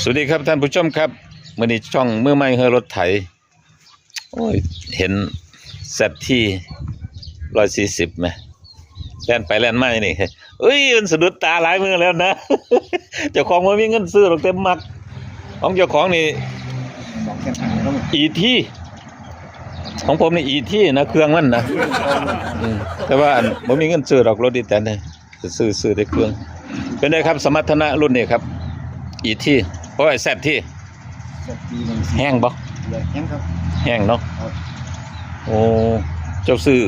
สวัสดีครับท่านผู้ชมครับมื่อนี้ช่องเมื่อใหม่เฮอรถไถโอ้ยเห็นแซดที่ร้อยสี่สิบไหมแล่นไปแล่นมาอย่างนี่เอ้ยมันสะดุดตาหลายมือแล้วนะเจ้าของมันมีเงินซื้อหรอกเต็มมัก ของเจ้าของนี่อีที่ของผมนี่อีที่นะเครื่องมันนะแต่ว่าอันผมมีเงินซื้อหรอกรถดีแต่เนี่ยซื้อซื้อได้เครื่อง เป็นไงครับสมรรถนะรุ่นนี้ครับ อีที่ เพราะไอ้แซดที่สักปีหนึ่งแห้งบ่เลยแห้งครับแห้งเนาะครับโอ้เจ้าซื้อ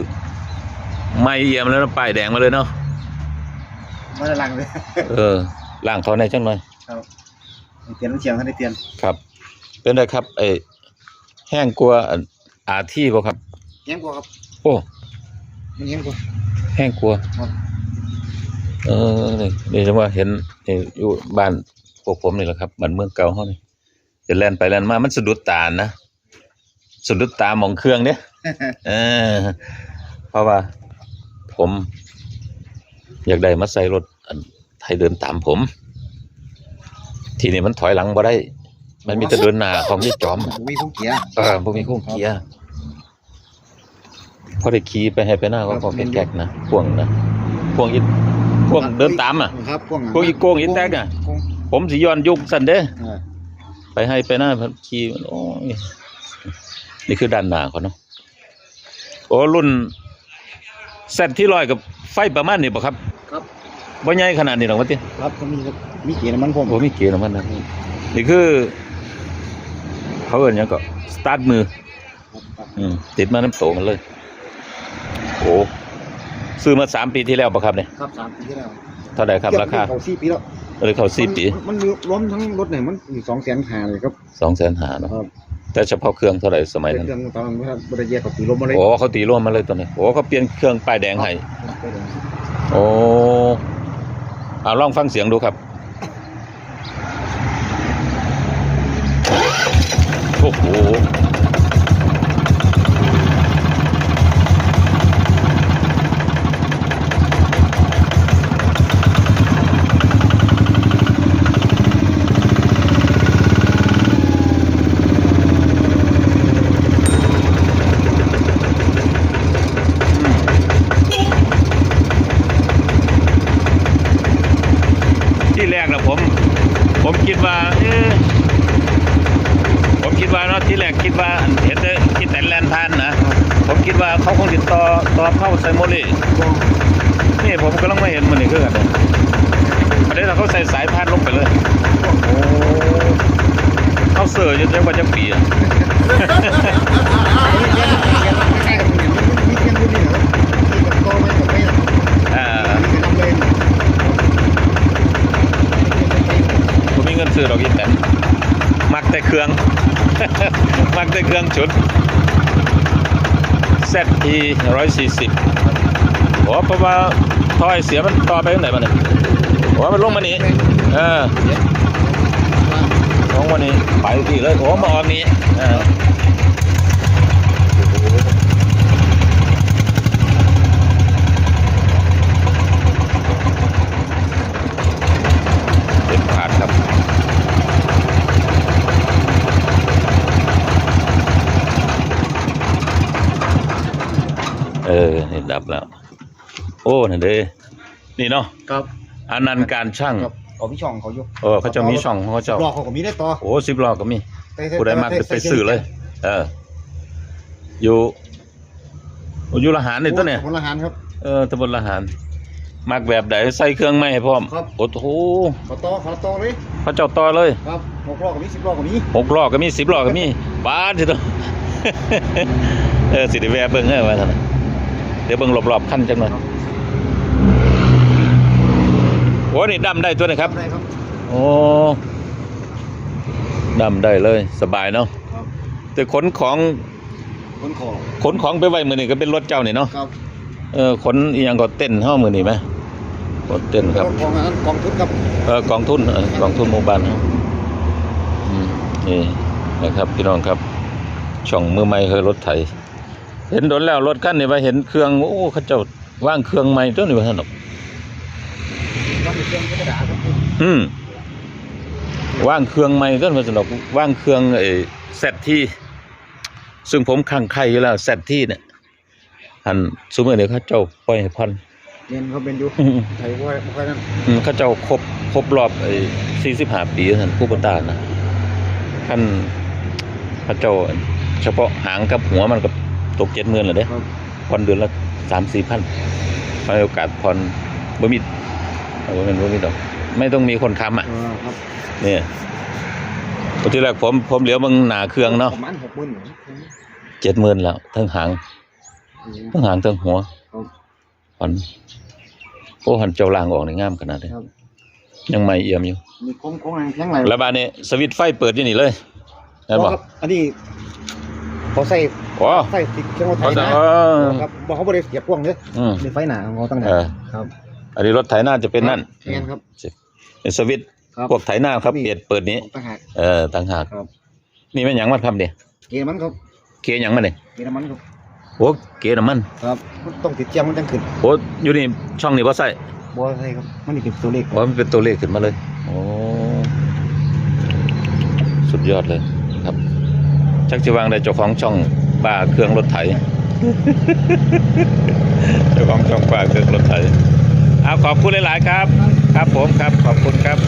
ไม่เอี่ยมแล้วนะป้ายแดงมาเลยเนาะไม่ได้ลังเลยเออล่างเขาในอยจังหน่อยครับเปลี่ยนน้ำเชียงท่านได้เปลี่ยนครับ เป็นไงครับไอ้แห้งกลัวาอันอาที่บ่ครับแห้งกว่าครับ โอ้มันแห้งกว่าแห้งกลัวครับเออนี่นี่จังว่าเห็นนี่อยู่บ้าน พวกผมนี่แหละครับบ้านเมืองเก่าเฮานี่จะแล่นไปแล่นมา มันสะดุดตานะสะดุดตาหมองเครื่องเนี่ยเออ เพราะว่า ผม อยากได้มาใส่รถอันไทยเดินตามผม ทีนี้มันถอยหลังบ่ได้ มันมีแต่เดินหน้าของยี่จอมผมมีผู้เกียร์เออบ่มีคู่เกียร์พอได้ขี่ไปให้ไปหน้าก็พอเป็นแก๊กนะพ่วงนะพ่วงอีพ่วงเดินตามอะครับพวกพวกอีโก้งอีแตกอะโก้ง ผมสิย้อนยุคสันเด้เออไปให้ไปหน้าขี่มันโอ้ยนี่คือด้านหน้าเขาเนาะโอ้รุ่นเซตที่ลอยกับไฟประมาณนี้บ่ครับครับ บ่ใหญ่ขนาดนี้หรอกว่าติครับก็มีครับมีเกียร์น้ำมันผมโอ้มีเกียร์แล้วมันนะนี่คือ เขาเอิ้นหยังก็สตาร์ทมือ อืมติดมาน้ำโตมันเลย โอ้ซื้อมาสามปีที่แล้วป่ะครับเนี่ยครับสามปีที่แล้วเท่าไหร่ครับราคาเขาสี่ปีแล้ว เลยเขาสี่ปีมันมันรวมทั้งรถเนี่ยมันสองแสนห้าเลยครับสองแสนหาเนาะครับแต่เฉพาะเครื่องเท่าไหร่สมัยแต่นั้น เครื่องตอนนั้นไม่ได้บริแยกกับตีลมมาเลยโอ้เขาตีร่วมมาเลยตัวนี้โอ้เขาเปลี่ยนเครื่องป้ายแดงให้ครับไปเลยโอ้เอาลองฟังเสียงดูครับโอ้โห ที่แรกนะผม ผมคิดว่า เอ๊ะผมคิดว่าเนาะที่แรกคิดว่าเห็นแต่คิดแต่แลน ทานนะ ผมคิดว่าเขาคงติดต่อต่อเข้าไซโมลีนี่ผมก็ต้องมาเห็นมันนี่คือกันเนี่ยประเด็นเขาใส่สายพานลงไปเลยเขาเสือจนจะว่าจะปีอะอ่าผมมีเงินซื้อดอกอีแตนมักแต่เครื่อง มักแต่เครื่องชุด ZT ร้อยสี่สิบโอ้เพราะว่าทอยเสียมันต่อไปทางไหนมาเนี่ยโอ้มันลงมานี่เออลงมานี่ไปที่เลยโอ้มาออกนี้เออเด็ดขาดครับ เออนี่ดับแล้ว โอ้นั่นเด้นี่เนาะครับ อันนั้นต์การช่างครับเขามีช่องเขาอยู่เออเขาจะมีช่องของเขาเจ้ารอเขาก็มีได้ต่อโอ้สิบล้อก็มีผู้ใดมากไปซื้อเลย เออ อยู่อยู่ละหารนี่ตัวเนี่ยพลหารครับ เออตำบลละหารมักแบบใดใส่เครื่องไม้ให้พร้อมครับ โอ้โหขอต่อขอต่อเลยพระเจ้าต่อเลยครับหกล้อก็มีสิบล้อก็มีหกล้อก็มีสิบล้อก็มีบ้านที่ตัว เออสิได้แวะเบิ่งเออว่าท่านน่ะ เดี๋ยวเบิ่งรอบๆคันจังหน่อยโอ้นี่ดำได้ตัวนี้ครับ ได้ครับ โอ้ดำได้เลยสบายเนาะครับ แต่ขนของคนขอขนของไปไว้มือนี่ก็เป็นรถเจ้านี่เนาะครับเออขนอีหยังก็เต้นเฮามือนี่ไหมรถเต้นครับกองอันนั้นกองทุนครับเออกองทุนเออกองทุนหมู่บ้านเฮาอืมนี่นะครับพี่น้องครับ ช่องมือใหม่คือรถไถ เห็นโดนแล้วรถคันนี่ว่าเห็นเครื่องโอ้เขาเจ้าว่างเครื่องใหม่ตัวนี้ว่าท่านดอกว่าเป็นเครื่องกระดาษครับอืมว่างเครื่องใหม่ต้นมาสนอกว่างเครื่องไอ้เซตที่ ซึ่งผมขังไข่อยู่แล้วเซตที่เนี่ยหันสมมติเดี๋ยวเขาเจ้าปล่อยให้พันเรียนเขาเป็นอยู่ไทยว่าบ่ค่อยนั่นอืมเขาเจ้าครบครบรอบไอ้สี่สิบห้าปีท่านผู้ประตานนะท่านเขาเจ้าเฉพาะหางกับหัวมันก็ ตกเจ็ดหมื่นเลยเด้ครับผ่อนเดือนละสามสี่พันมีโอกาสผ่อนบ่มีเอาบ่แม่นบ่มีดอกไม่ต้องมีคนค้ำอะเออครับเนี่ยตอนที่แรกผมผมเหลียวมึงหนาเครื่องเนาะประมาณหกหมื่นเจ็ดหมื่นแล้วทั้งหางทั้งหางทั้งหัวครับผ่อนโอ้หันเจ้าล่างออกนี่งามขนาดนี้ครับ ยังไม่เอี่ยมอยู่ มีโค้งโค้งแรงแข็งไรแล้วบานนี้สวิตช์ไฟเปิดอยู่นี่เลยนั่นบอกครับอันนี้ เขาใส่ว้าใส่ติดเครื่องรถไถเขาจะนะเออครับบอกเขาบริเสียบกว้างเลยอืมมีไฟหนาของเขาตั้งแต่เออ ครับอันนี้รถไถนาจะเป็นนั่นแม่นครับ เป็นสวิตช์ครับพวกไถนาครับนี่ เปิดเปิดนี้ ต่างหาก เออต่างหากครับ นี่แม่นหยังมันครับเนี่ยเกียร์มันครับเกียร์หยังมันเนี่ยเกียร์น้ำมันครับโอ้เกียร์น้ำมันครับมันต้องติดเจียมมันจังขึ้นโอ้อยู่นี่ช่องนี้บ่ใส่บอใช่ครับมันนี่เป็นตัวเลขโอ้มันเป็นตัวเลขขึ้นมาเลยโอ้สุดยอดเลยครับ ชักจะวางได้เจ้าของช่องป้าเครื่องรถไถเจ้าของช่องป้าเครื่องรถไถเอาขอบคุณหลาย ๆ ครับ ครับผมครับขอบคุณครับ